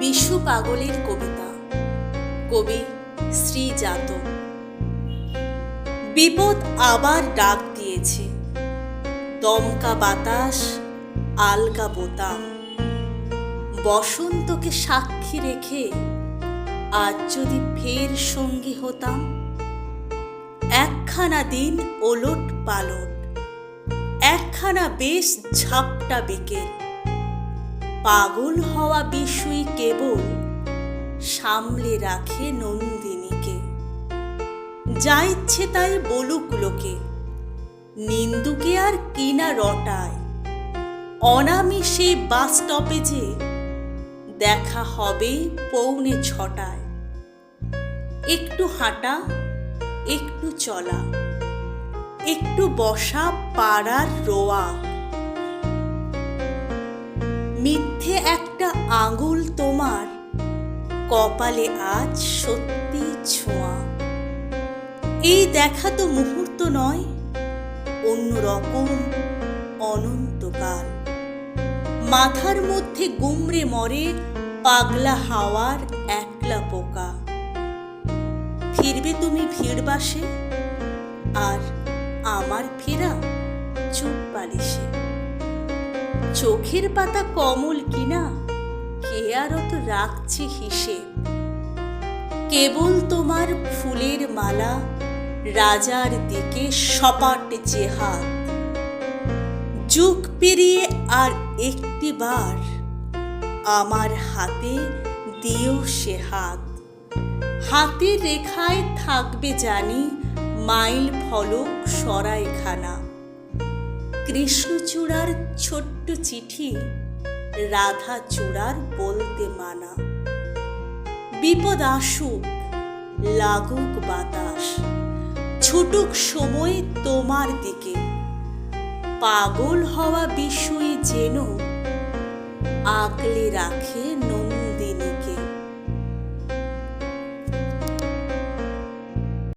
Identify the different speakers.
Speaker 1: বিশু পাগলের কবিতা। কবি শ্রীজাত বিপদ আবার ডাক দিয়েছে। দমকা বাতাস, আলগা বোতাম। বসন্তকে সাক্ষী রেখে আজ যদি ফের সঙ্গী হতাম, একখানা দিন ওলট পালট, একখানা বেশ ঝাপটা বিকেল। পাগল হওয়া বিশুই কেবল সামলে রাখে নন্দিনীকে। যা ইচ্ছে তাই বলুক লোকে, নিন্দুকে আর কিনা রটায়। অনামি অনামিষে বাস স্টপেজে দেখা হবে পৌনে ছটায়। একটু হাঁটা, একটু চলা, একটু বসা পাড়ার রোয়া। মিথ্যে একটা আঙুল তোমার, কপালে আজ সত্যি ছোঁয়া। এই দেখা তো মুহূর্ত নয়, অন্যরকম অনন্তকাল। মাথার মধ্যে গুমড়ে মরে পাগলা হাওয়ার একলা পোকা। ফিরবে তুমি ভিড় বাসে, আর আমার ফেরা চুপ বালিশে। চোখের পাতা কমল কিনা, কে আর অত রাখছে হিসেব? কেবল তোমার ফুলের মালা, রাজার দিকে সপাট যে হাত যুগ পেরিয়ে আর একটি বার, আমার হাতে দিও সে হাত। হাতের রেখায় থাকবে জানি মাইল ফলক সরাইখানা। কৃষ্ণচূড়ার ছোট্ট চিঠি রাধা চূড়ার বলতে মানা। বিপদ আসুক, লাগুক বাতাস, ছুটুক সময় তোমার দিকে। পাগল হওয়া বিষয় যেন আকলে রাখে